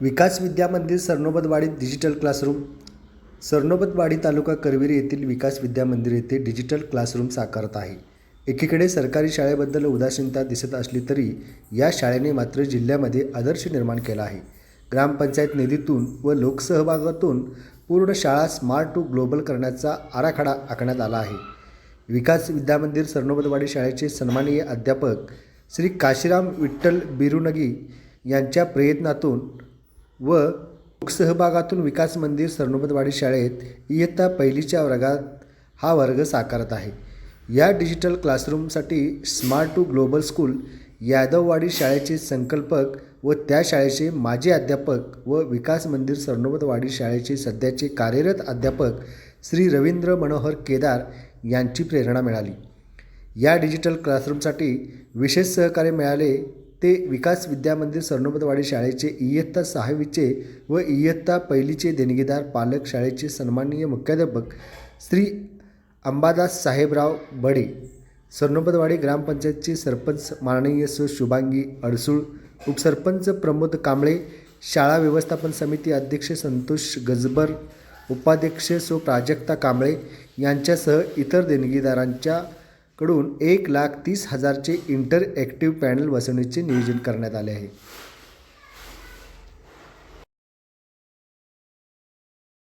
विकास विद्या मंदिर सरनोबतवाडीत digital classroom Sarnobatwadi taluka Karveer येथील विकास विद्या मंदिर येथे डिजिटल क्लासरूम साकारत आहे. एकीकडे सरकारी शाळेबद्दल उदासीनता दिसत असली तरी या शाळेने मात्र जिल्ह्यामध्ये आदर्श निर्माण केला आहे. ग्रामपंचायत निधीतून व लोकसहभागातून पूर्ण शाळा स्मार्ट टू ग्लोबल करण्याचा आराखडा आखण्यात आला आहे. विकास विद्यामंदिर सरनोबतवाडी शाळेचे सन्माननीय अध्यापक श्री काशीराम विठ्ठल बिरुनगी यांच्या प्रयत्नातून व लोकसहभागातून विकास मंदिर सरनोबतवाडी शाळेत इयत्ता पहिलीच्या वर्गात हा वर्ग साकारत आहे. या digital क्लासरूमसाठी smart to global school Yadavwadi शाळेचे संकल्पक व त्या शाळेचे माजी अध्यापक व विकास मंदिर सरनोबतवाडी शाळेचे सध्याचे कार्यरत अध्यापक श्री रवींद्र मनोहर केदार यांची प्रेरणा मिळाली. या डिजिटल क्लासरूमसाठी विशेष सहकार्य मिळाले ते विकास विद्यामंदिर सरनोबतवाडी शाळेचे इयत्ता सहावीचे व इयत्ता पहिलीचे देणगीदार पालक शाळेचे सन्माननीय मुख्याध्यापक श्री अंबादास साहेबराव बडे सरनोबतवाडी ग्रामपंचायतचे सरपंच माननीय सु. शुभांगी अडसूळ उपसरपंच प्रमोद कांबळे शाळा व्यवस्थापन समिती अध्यक्ष संतोष गजबर उपाध्यक्ष सो. प्राजक्ता कांबळे यांच्यासह इतर देणगीदारांच्या कडून एक लाख तीस हजारचे इंटरॲक्टिव्ह पॅनल बसवण्याचे नियोजन करण्यात आले आहे.